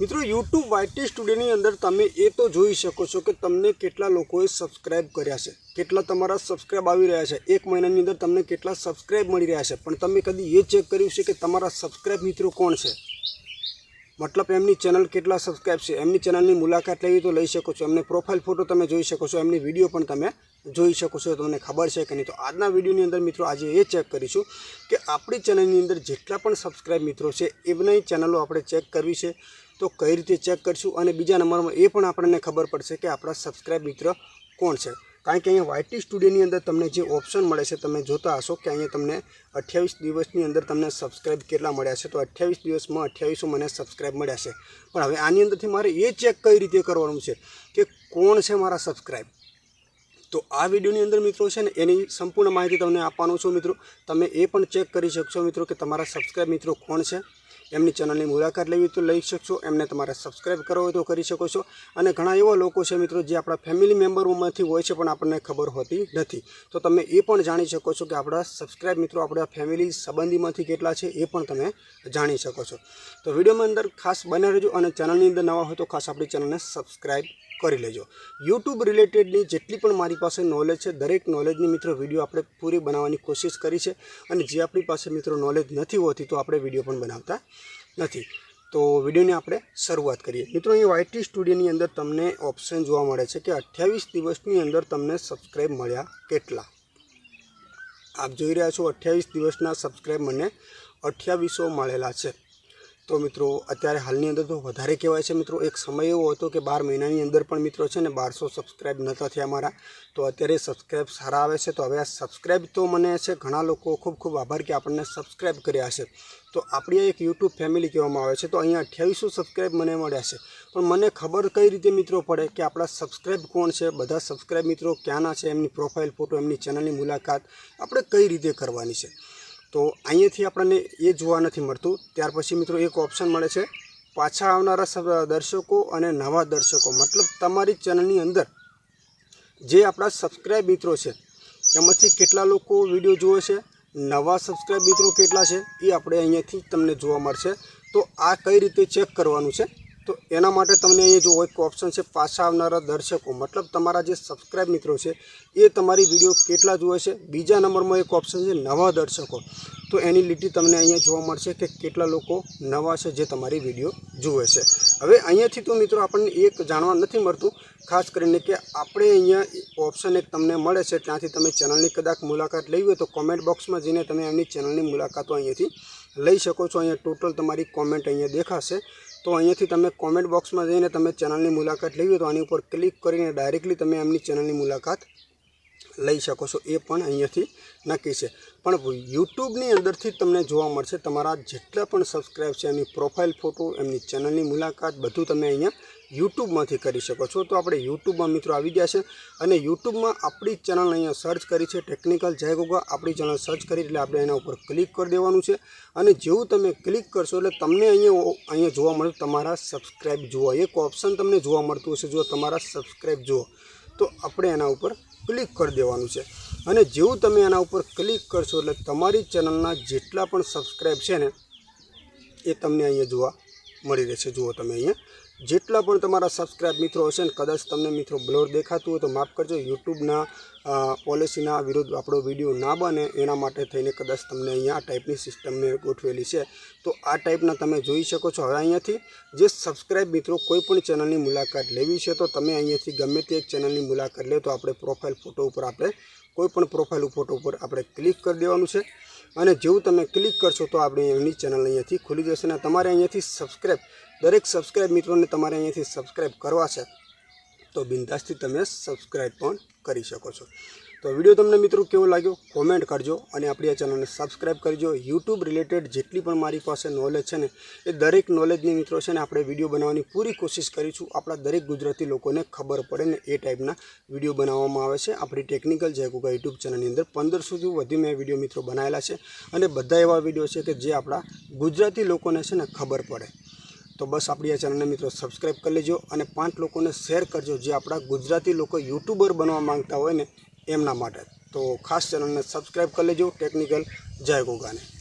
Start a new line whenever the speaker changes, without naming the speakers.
મિત્રો YouTube YT સ્ટુડિયોની અંદર તમે એ તો જોઈ શકો છો કે તમને કેટલા લોકોએ સબસ્ક્રાઇબ કર્યા છે. કેટલા તમારા સબસ્ક્રાઇબ આવી રહ્યા છે. એક મહિનાની અંદર તમને કેટલા સબસ્ક્રાઇબ મળી રહ્યા છે. પણ તમે કદી એ ચેક કર્યું છે કે તમારા સબસ્ક્રાઇબ મિત્રો કોણ છે? મતલબ એમની ચેનલ કેટલા સબસ્ક્રાઇબ છે? એમની ચેનલની મુલાકાત લેવી તો લઈ શકો છો. એમને પ્રોફાઇલ ફોટો તમે જોઈ શકો છો. એમની વીડિયો પણ તમે જોઈ શકો છો. તમને ખબર છે કે નહીં. તો આજના વિડીયોની અંદર મિત્રો, આજે એ ચેક કરીશું કે આપણી ચેનલની અંદર જેટલા પણ સબસ્ક્રાઇબ મિત્રો છે, એમની ચેનલો આપણે ચેક કરવી છે. તો કઈ રીતે ચેક કરીશું અને બીજા નંબરમાં એ પણ આપણને ખબર પડશે કે આપણા સબસ્ક્રાઇબ મિત્ર કોણ છે. કારણ કે અહીંયા વાયટી સ્ટુડિયોની અંદર તમને જે ઓપ્શન મળે છે, તમે જોતા હશો કે અહીંયા તમને અઠ્યાવીસ દિવસની અંદર તમને સબસ્ક્રાઇબ કેટલા મળ્યા છે. તો અઠ્યાવીસ દિવસમાં અઠ્યાવીસો મને સબસ્ક્રાઇબ મળ્યા છે. પણ હવે આની અંદરથી મારે એ ચેક કઈ રીતે કરવાનું છે કે કોણ છે મારા સબસ્ક્રાઇબ તો આ વિડીયોની અંદર મિત્રો છે ને, એની સંપૂર્ણ માહિતી તમને આપવાનો છું મિત્રો. તમે એ પણ ચેક કરી શકશો મિત્રો કે તમારા સબસ્ક્રાઇબ મિત્રો કોણ છે? એમની ચેનલની મુલાકાત લેવી તો લઈ શકશો. એમને તમારે સબસ્ક્રાઈબ કરવો હોય તો કરી શકો છો. અને ઘણા એવા લોકો છે મિત્રો જે આપણા ફેમિલી મેમ્બરોમાંથી હોય છે પણ આપણને ખબર હોતી નથી. તો તમે એ પણ જાણી શકો છો કે આપણા સબસ્ક્રાઈબ મિત્રો આપણા ફેમિલી સંબંધીમાંથી કેટલા છે એ પણ તમે જાણી શકો છો. તો વિડીયોમાં અંદર ખાસ બને રહેજો અને ચેનલની અંદર નવા હોય તો ખાસ આપણી ચેનલને સબસ્ક્રાઇબ કરી લેજો. યુટ્યુબ રિલેટેડની જેટલી પણ મારી પાસે નોલેજ છે, દરેક નોલેજની મિત્રો વીડિયો આપણે પૂરી બનાવવાની કોશિશ કરી છે અને જે આપણી પાસે મિત્રો નોલેજ નથી હોતી તો આપણે વીડિયો પણ બનાવતા નથી. તો વિડીયોની આપણે શરૂઆત કરીએ. મિત્રો, અહીં વાયટી સ્ટુડિયોની અંદર તમને ઓપ્શન જોવા મળે છે કે અઠ્યાવીસ દિવસની અંદર તમને સબસ્ક્રાઈબ મળ્યા કેટલા? આપ જોઈ રહ્યા છો અઠ્યાવીસ દિવસના સબસ્ક્રાઈબ મને અઠ્યાવીસો મળેલા છે. તો મિત્રો, અત્યારે હાલની અંદર તો વધારે કહેવાય છે મિત્રો, એક સમય એવો હતો કે બાર મહિનાની અંદર પણ મિત્રો છે ને બારસો સબસ્ક્રાઈબ નહોતા થયા મારા. તો અત્યારે સબસ્ક્રાઈબ સારા આવે છે. તો હવે આ સબસ્ક્રાઈબ તો મને છે ઘણા લોકો ખૂબ ખૂબ આભાર કે આપણને સબસ્ક્રાઈબ કર્યા છે તો આપણી એક યુટ્યુબ ફેમિલી કહેવામાં આવે છે. તો અહીંયા અઠ્યાવીસો સબસ્ક્રાઈબ મને મળ્યા છે. પણ મને ખબર કઈ રીતે મિત્રો પડે કે આપણા સબસ્ક્રાઈબ કોણ છે? બધા સબસ્ક્રાઈબ મિત્રો ક્યાંના છે? એમની પ્રોફાઇલ ફોટો એમની ચેનલની મુલાકાત આપણે કઈ રીતે કરવાની છે? તો અહીંયાથી આપણને એ જોવા નથી મળતું. ત્યાર પછી મિત્રો એક ઓપ્શન મળે છે. પાછા આવનારા દર્શકો અને નવા દર્શકો. મતલબ તમારી ચેનલની અંદર જે આપણા સબસ્ક્રાઇબ મિત્રો છે, એમાંથી કેટલા લોકો વીડિયો જુએ છે, નવા સબસ્ક્રાઇબ મિત્રો કેટલા છે, એ આપણે અહીંયાથી તમને જોવા મળશે. તો આ કઈ રીતે ચેક કરવાનું છે? તો એના માટે તમને અહીંયા જો એક ઓપ્શન છે પાછા આવનારા દર્શકો. મતલબ તમારા જે સબસ્ક્રાઇબ મિત્રો છે, એ તમારી વીડિયો કેટલા જુએ છે? બીજા નંબરમાં એક ઓપ્શન છે નવા દર્શકો. તો એની લીટી તમને અહીંયા જોવા મળશે કે કેટલા લોકો નવા છે જે તમારી વીડિયો જુએ છે. હવે અહીંયાથી તો મિત્રો આપણને એક જાણવા નથી મળતું, ખાસ કરીને કે આપણે અહીંયા ઓપ્શન એક તમને મળે છે, ત્યાંથી તમે ચેનલની કદાચ મુલાકાત લેવી હોય તો કોમેન્ટ બોક્સમાં જઈને તમે એમની ચેનલની મુલાકાતો અહીંયાથી લઈ શકો છો. અહીંયા ટોટલ તમારી કોમેન્ટ અહીંયા દેખાશે. તો અહીંયાથી તમે કોમેન્ટ બોક્સમાં જઈને તમે ચેનલની મુલાકાત લેવી તો આની ઉપર ક્લિક કરીને ડાયરેક્ટલી તમે એમની ચેનલની મુલાકાત લઈ શકો છો એ પણ અહીંયાથી નક્કી છે. પણ યુટ્યુબની અંદરથી તમને જોવા મળશે, તમારા જેટલા પણ સબસ્ક્રાઈબ છે એમની પ્રોફાઇલ ફોટો, એમની ચેનલની મુલાકાત, બધું તમે અહીંયા યુટ્યુબમાંથી કરી શકો છો. તો આપણે યુટ્યુબમાં મિત્રો આવી ગયા છે અને યુટ્યુબમાં આપણી ચેનલ અહીંયા સર્ચ કરી છે, ટેકનિકલ જય ગોગા, આપણી ચેનલ સર્ચ કરી એટલે આપણે એના ઉપર ક્લિક કરી દેવાનું છે. અને જેવું તમે ક્લિક કરશો એટલે તમને અહીંયા અહીંયા જોવા મળે તમારા સબસ્ક્રાઈબ જુઓ. એક ઓપ્શન તમને જોવા મળતું હશે જો તમારા સબસ્ક્રાઈબ જુઓ. તો આપણે એના ઉપર ક્લિક કરી દેવાનું છે. અને જેવું તમે એના ઉપર ક્લિક કરશો એટલે તમારી ચેનલના જેટલા પણ સબસ્ક્રાઈબ છે ને, એ તમને અહીંયા જોવા મળી રહેશે. જુઓ તમે અહીંયા. જેટલા પણ તમારા સબસ્ક્રાઇબ મિત્રો હશે ને કદાચ તમને મિત્રો બ્લોર દેખાતું હોય તો માફ કરજો. યુટ્યુબના પોલિસીના વિરુદ્ધ આપણો વીડિયો ના બને એના માટે થઈને કદાચ તમને અહીંયા આ ટાઈપની સિસ્ટમ મેં ગોઠવેલી છે. તો આ ટાઈપના તમે જોઈ શકો છો. હવે અહીંયાથી જે સબસ્ક્રાઇબ મિત્રો કોઈ પણ ચેનલની મુલાકાત લેવી છે તો તમે અહીંયાથી ગમે તે એક ચેનલની મુલાકાત લે તો આપણે પ્રોફાઇલ ફોટો ઉપર આપણે કોઈ પણ પ્રોફાઇલ ફોટો ઉપર આપણે ક્લિક કરી દેવાનું છે. અને જેવું તમે ક્લિક કરશો તો આપણે એમની ચેનલ અહીંયાથી ખુલી જશે અને તમારે અહીંયાથી સબસ્ક્રાઈબ દરેક સબસ્ક્રાઈબ મિત્રોને તમારે અહીંયાથી સબસ્ક્રાઈબ કરવા છે. તો બિંદાસથી તમે સબસ્ક્રાઈબ પણ કરી શકો છો. તો વીડિયો તમને મિત્રો કેવો લાગ્યો? કોમેન્ટ કરજો અને આપણી આ ચેનલને સબસ્ક્રાઈબ કરજો. યુટ્યુબ રિલેટેડ જેટલી પણ મારી પાસે નોલેજ છે ને, એ દરેક નોલેજની મિત્રો છે ને, આપણે વીડિયો બનાવવાની પૂરી કોશિશ કરીશું. આપણા દરેક ગુજરાતી લોકોને ખબર પડે ને, એ ટાઈપના વીડિયો બનાવવામાં આવે છે. આપણી ટેકનિકલ જયકુકા યુટ્યુબ ચેનલની અંદર પંદરસોથી વધુ મેં વીડિયો મિત્રો બનાવેલા છે. અને બધા એવા વીડિયો છે કે જે આપણા ગુજરાતી લોકોને છે ને ખબર પડે. તો બસ આપણી આ ચેનલને મિત્રો સબસ્ક્રાઈબ કરી લેજો અને પાંચ લોકોને શેર કરજો. જે આપણા ગુજરાતી લોકો યુટ્યુબર બનવા માંગતા હોય ને એમના માટે. તો ખાસ ચેનલને સબસ્ક્રાઈબ કરી લેજો ટેકનિકલ જય ગોગાને.